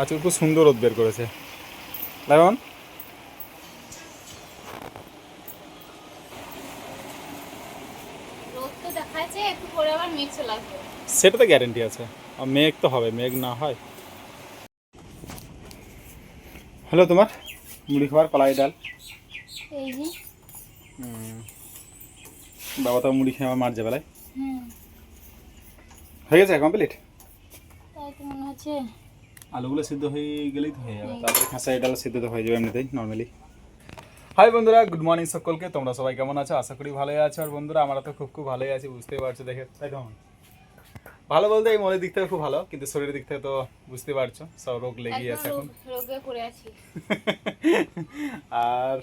আজকে খুব সুন্দর রোদ বের করেছে। আসবে সেটা তো গ্যারেন্টি আছে। আর মেঘ তো হবে মেঘ না হয়। হ্যালো তোমার? মুড়ি খাবার কলাই ডাল। বাবা তো মুড়ি খেয়ে আমার মার যাবে হুম। হয়ে গেছে কমপ্লিট তাই তো মনে হচ্ছে। আলুগুলো সিদ্ধ হয়ে গেলেই তো হয়ে যাবে। তারপরে খাঁচা ডাল সিদ্ধ তো হয়ে যাবে এমনিতেই নর্মালি হাই বন্ধুরা গুড মর্নিং সকলকে। তোমরা সবাই কেমন আছো? আশা করি ভালোই আছো। আর বন্ধুরা আমরা তো খুব খুব ভালোই আছি বুঝতেই পারছ দেখে তাই কেমন ভালো বলতে এই মনের দিক থেকে খুব ভালো কিন্তু শরীরের দিক থেকে তো বুঝতে পারছ সব রোগ লেগেই আছে এখন। রোগে পড়ে আছি। আর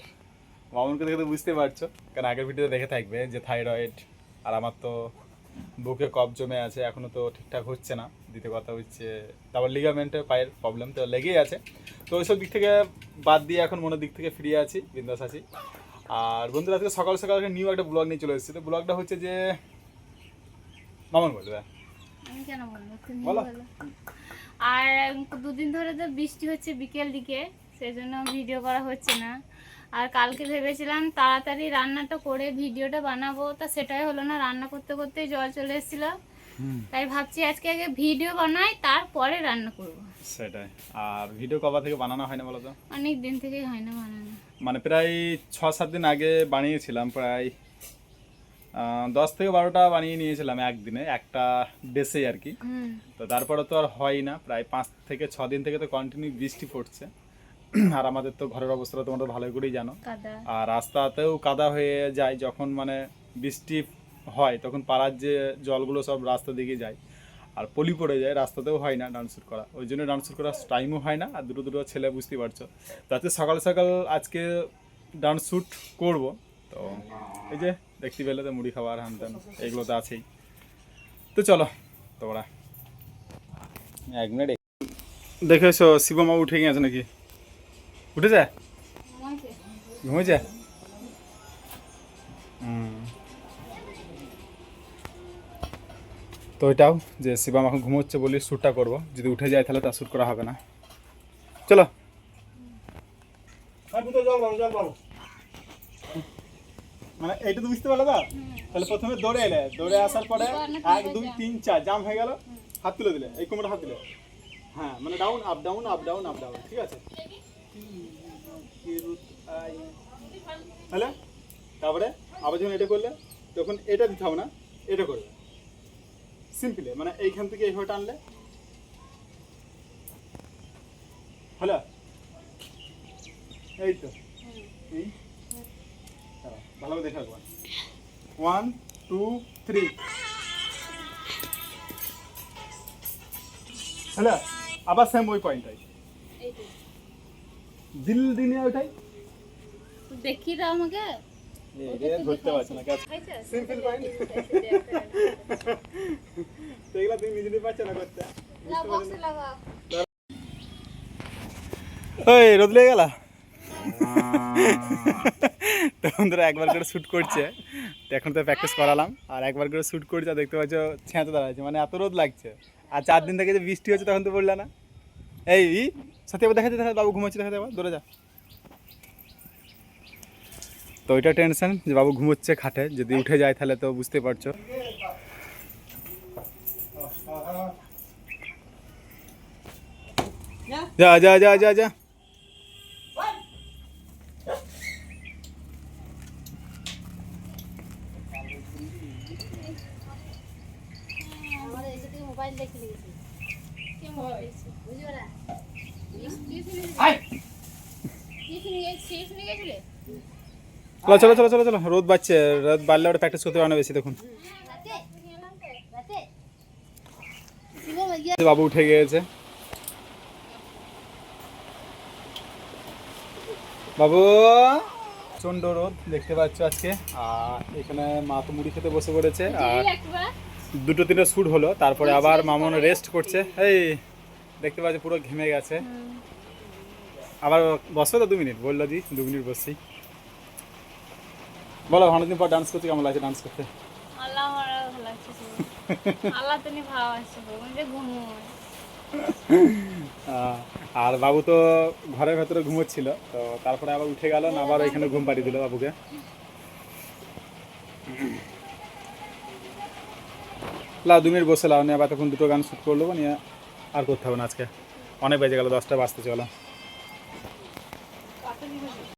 মামুনকে দেখে তো বুঝতে পারছ কারণ আগের ভিডিওতে দেখে থাকবে যে থাইরয়েড আর আমার তো বুকে কফ জমে আছে এখনও তো ঠিকঠাক হচ্ছে না দ্বিতীয় কথা হচ্ছে। তারপর লিগামেন্টের পায়ের প্রবলেম তো লেগেই আছে। তো ওইসব দিক থেকে বাদ দিয়ে এখন মনের দিক থেকে ফিরে আছি বিন্দাস আছি। আর বন্ধুরা আজকে সকাল সকাল নিউ একটা ব্লগ নিয়ে চলে এসেছি। তো ব্লগটা হচ্ছে যে মামন বলবে। বলো। আর দুদিন ধরে তো বৃষ্টি হচ্ছে বিকেল দিকে সেই জন্য ভিডিও করা হচ্ছে না। আর কালকে ভেবেছিলাম তাড়াতাড়ি রান্নাটা করে ভিডিওটা বানাবো তা সেটাই হলো না রান্না করতে করতে জল চলে এসেছিল। তাই ভাবছি আজকে আগে ভিডিও বানাই তারপরে রান্না করব। সেটাই। আর ভিডিও কবার থেকে বানানো হয় না বলো তো? অনেক দিন থেকেই হয় না বানানো। মানে প্রায় ছ সাত দিন আগে বানিয়েছিলাম প্রায় দশ থেকে বারোটা বানিয়ে নিয়েছিলাম একদিনে একটা ডেসেই আর কি। তো তারপরে তো আর হয় না প্রায় পাঁচ থেকে ছ দিন থেকে তো কন্টিনিউ বৃষ্টি পড়ছে। আর আমাদের তো ঘরের অবস্থাটা তোমরা ভালো করেই জানো। আর রাস্তাতেও কাদা হয়ে যায় যখন মানে বৃষ্টি হয় তখন পাড়ার যে জলগুলো সব রাস্তা দিকে যায়। আর পলি পড়ে যায় রাস্তাতেও হয় না ডান্স শুট করা। ওই জন্য ডান্স শুট করার টাইমও হয় না। আর দুটো দুটো ছেলে বুঝতে পারছ। তাতে সকাল সকাল আজকে ডান্স শ্যুট করব। তো এই যে দেখতে পেলে তো মুড়ি খাবার হান তেন এগুলো তো আছেই। তো চলো তোমরা। এক মিনিট। দেখেছ শিবমা উঠে গেছে নাকি? উঠেছে? ঘুমেছে হুম। তো ওইটাও যে শিবাম এখন ঘুমোচ্ছে বলি শ্যুটটা করব। যদি উঠে যায় তাহলে তার শ্যুট করা হবে না। চলো। মানে এইটা তো বুঝতে পারল তো? তাহলে প্রথমে দৌড়ে এলে। দৌড়ে আসার পরে এক দুই তিন চার জাম হয়ে গেল। হাত তুলে দিলে এই কোমরে হাত দিলে। হ্যাঁ মানে down up down up down up down ঠিক আছে? তাহলে, তারপরে আবার যখন এটা করলে, তখন এটা দিতে হবে না, এটা করবে। সিম্পলি মানে এইখান থেকে এইভাবে টানলে। হ্যালো এই তো। ভালো করে দেখে রাখবা। ওয়ান টু থ্রি হ্যালো আবার সেম ওই পয়েন্টটাই। দিল দিনে ওইটাই? দেখি দাও আমাকে। ধরতে পারছি না সিম্পল পয়েন্ট তো এগুলা তুমি নিজে পারছ না করতে। ওই রোদ লেগে গেল? তো বন্ধুরা একবার করে শ্যুট করছে। তো এখন তো প্র্যাকটিস করালাম। আর একবার করে শ্যুট করছে আর দেখতে পাচ্ছ ছেঁতে দাঁড়াচ্ছে। মানে এত রোদ লাগছে। আর চার দিন থেকে যে বৃষ্টি হচ্ছে তখন তো পড়লে না। এই সাথে দেখা বাবু ঘুমাচ্ছে দেখাতে আবার দৌড়ে যা। তো ওইটা টেনশন যে বাবু ঘুমোচ্ছে খাটে, যদি উঠে যায় তাহলে তো বুঝতে পারছ। যা যা যা যা যা। মোবাইল দেখে নিয়েছি কি মোবাইল? বুঝবে না। চলো চলো চলো চলো চলো। রোদ বাড়ছে রোদ বাড়লে ওটা প্র্যাকটিস করতে পারে বেশি এগিয়ে বাবু উঠে গিয়েছে। বাবু! প্রচণ্ড রোদ দেখতে পাচ্ছ আজকে। আর এখানে মা তো মুড়ি খেতে বসে পড়েছে। আর দুটো তিনটে শ্যুট হলো তারপরে আবার মামন রেস্ট করছে। এই দেখতে পাচ্ছি পুরো ঘেমে গেছে। আবার বসো তো দু মিনিট বলল দি দু মিনিট বসছি। বলো অনেকদিন পর ডান্স করতে কেমন লাগছে ডান্স করতে? আর বাবু তো ঘরের ভেতরে ঘুমোচ্ছিল তো তারপরে আবার উঠে গেল না আবার এখানে ঘুম পাড়ি দিল বাবুকে। লা দু মিনিট বসে লাও নিয়ে আবার তখন দুটো গান শুট করল নিয়ে আর করতে হবে না আজকে। অনেক বেজে গেল দশটা বাজতে চলো